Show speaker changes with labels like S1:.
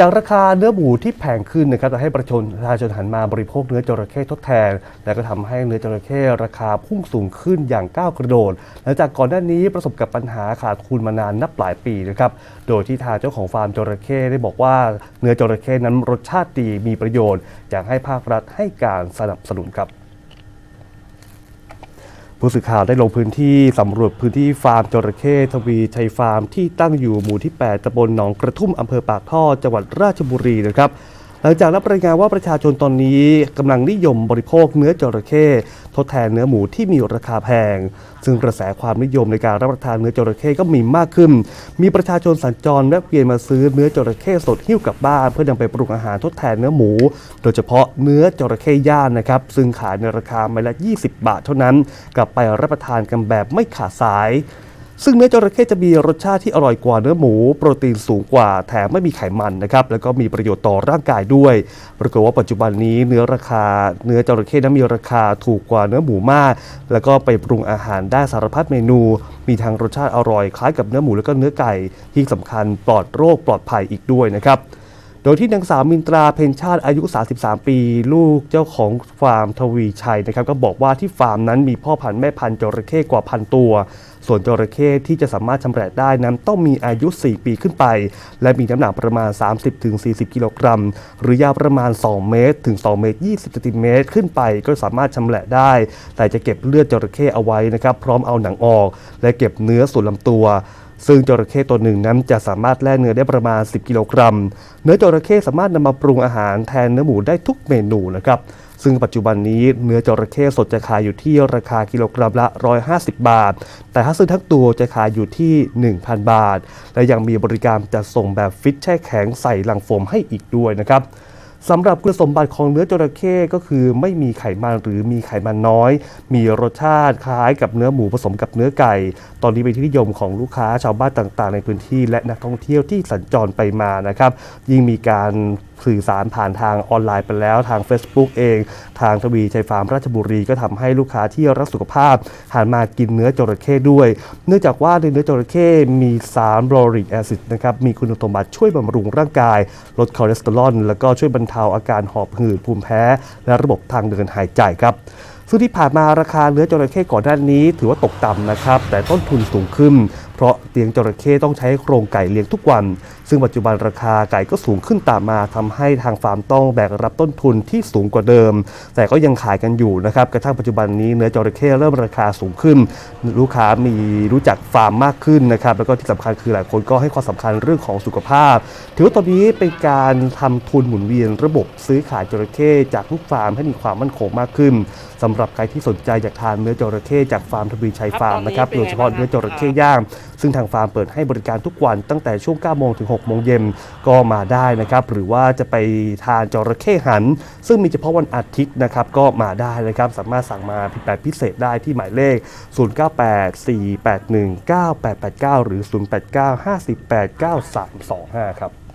S1: จากราคาเนื้อหมูที่แพงขึ้นนะครับจะให้ประชาชนประชาชนหันมาบริโภคเนื้อจระเข้ทดแทน และก็ทำให้เนื้อจระเข้ราคาพุ่งสูงขึ้นอย่างก้าวกระโดดหลังจากก่อนหน้านี้ประสบกับปัญหาขาดทุนมานานนับหลายปีนะครับโดยที่ทางเจ้าของฟาร์มจระเข้ได้บอกว่าเนื้อจระเข้นั้นรสชาติดีมีประโยชน์อยากให้ภาครัฐให้การสนับสนุนครับ ผู้สื่อข่าวได้ลงพื้นที่สำรวจพื้นที่ฟาร์มจระเข้ทวีชัยฟาร์มที่ตั้งอยู่หมู่ที่ 8ตำบลหนองกระทุ่มอำเภอปากท่อจังหวัดราชบุรีนะครับ ลังจากรับรายงานว่าประชาชนตอนนี้กำลังนิยมบริโภคเนื้อจระเข้ทดแทนเนื้อหมูที่มีราคาแพง ซึ่งกระแสความนิยมในการรับประทานเนื้อจระเข้ก็มีมากขึ้น มีประชาชนสัญจรแวะเวียนมาซื้อเนื้อจระเข้สดหิ้วกลับบ้าน เพื่อนำไปปรุงอาหารทดแทนเนื้อหมู โดยเฉพาะเนื้อจระเข้ย่างนะครับ ซึ่งขายในราคาไม้ละ 20 บาทเท่านั้น กลับไปรับประทานกันแบบไม่ขาดสาย ซึ่งเนื้อจระเข้จะมีรสชาติที่อร่อยกว่าเนื้อหมู โปรตีนสูงกว่าแถมไม่มีไขมันนะครับแล้วก็มีประโยชน์ต่อร่างกายด้วยปรากฏว่าปัจจุบันนี้เนื้อราคา เนื้อจระเข้นั้นมีราคาถูกกว่าเนื้อหมูมาก แล้วก็ไปปรุงอาหารได้สารพัดเมนู มีทางรสชาติอร่อยคล้ายกับเนื้อหมูแล้วก็เนื้อไก่ที่สำคัญปลอดโรคปลอดภัยอีกด้วยนะครับ โดยที่นางสาวมินตราเพนชาติอายุ 33 ปี ลูกเจ้าของฟาร์มทวีชัยนะครับก็บอกว่าที่ฟาร์มนั้นมีพ่อพันธุ์แม่พันธุ์จระเข้กว่าพันตัว ส่วนจระเข้ที่จะสามารถชำแหละได้นั้นต้องมีอายุ 4 ปีขึ้นไป และมีน้ำหนักประมาณ 30-40 กิโลกรัม หรือยาวประมาณ 2 เมตร ถึง 2 เมตร 20ซนติเมตรขึ้นไปก็สามารถชำแหละได้ แต่จะเก็บเลือดจระเข้เอาไว้นะครับพร้อมเอาหนังออก และเก็บเนื้อส่วนลำตัว ซึ่งจระเข้ตัวหนึ่งนั้นจะสามารถแล่เนื้อได้ประมาณ 10 กิโลกรัม เนื้อจระเข้สามารถนำมาปรุงอาหารแทนเนื้อหมูได้ทุกเมนูนะครับ ซึ่งปัจจุบันนี้เนื้อจระเข้สดจะขายอยู่ที่ราคากิโลกรัมละ 150 บาท แต่ถ้าซื้อทั้งตัวจะขายอยู่ที่ 1,000 บาท และยังมีบริการจัดส่งแบบฟิตแช่แข็งใส่ลังโฟมให้อีกด้วยนะครับ สำหรับคุณสมบัติของเนื้อจระเข้ก็คือไม่มีไขมันหรือมีไขมันน้อย มีรสชาติคล้ายกับเนื้อหมูผสมกับเนื้อไก่ ตอนนี้เป็นที่นิยมของลูกค้าชาวบ้านต่างๆ ในพื้นที่และนักท่องเที่ยวที่สัญจรไปมานะครับ ยิ่งมีการสื่อสารผ่านทางออนไลน์ไปแล้ว ทาง Facebook เอง ทางทวีชัยฟาร์มราชบุรีก็ทำให้ลูกค้าที่รักสุขภาพหันมากินเนื้อจระเข้ด้วย เนื่องจากว่าในเนื้อจระเข้มีสารบรอริกแอซิดนะครับมีคุณสมบัติช่วยบำรุงร่างกาย ลดคอเลสเตอรอลแล้วก็ช่วยบรรเทาอาการหอบหืดภูมิแพ้ และระบบทางเดินหายใจครับซึ่งที่ผ่านมาราคาเนื้อจระเข้ก่อนหน้านี้ ถือว่าตกต่ำนะครับ แต่ต้นทุนสูงขึ้น เพราะ เลี้ยงจระเข้ต้องใช้โครงไก่เลี้ยงทุกวัน ซึ่งปัจจุบันราคาไก่ก็สูงขึ้นตามมาทำให้ทางฟาร์มต้องแบกรับต้นทุนที่สูงกว่าเดิม แต่ก็ยังขายกันอยู่นะครับกระทั่งปัจจุบันนี้เนื้อจระเข้เริ่มราคาสูงขึ้น ลูกค้ามีรู้จักฟาร์มมากขึ้นนะครับแล้วก็ที่สำคัญคือหลายคนก็ให้ความสำคัญเรื่องของสุขภาพ ถือว่าตอนนี้เป็นการทำทุนหมุนเวียนระบบซื้อขายจระเข้จากทุกฟาร์มให้มีความมั่นคงมากขึ้นสำหรับใครที่สนใจอยากทานเนื้อจระเข้จากฟาร์มทวีชัยฟาร์มนะครับโดยเฉพาะเนื้อจระเข้ย่าง ซึ่งทางฟาร์มเปิดให้บริการทุกวันตั้งแต่ช่วง 9 โมงถึง 6 โมงเย็นก็มาได้นะครับ หรือว่าจะไปทานจระเข้หัน ซึ่งมีเฉพาะวันอาทิตย์นะครับ ก็มาได้นะครับ สามารถสั่งมาผิดแบบพิเศษได้ที่หมายเลข 0984819889 หรือ 0895489325 ครับ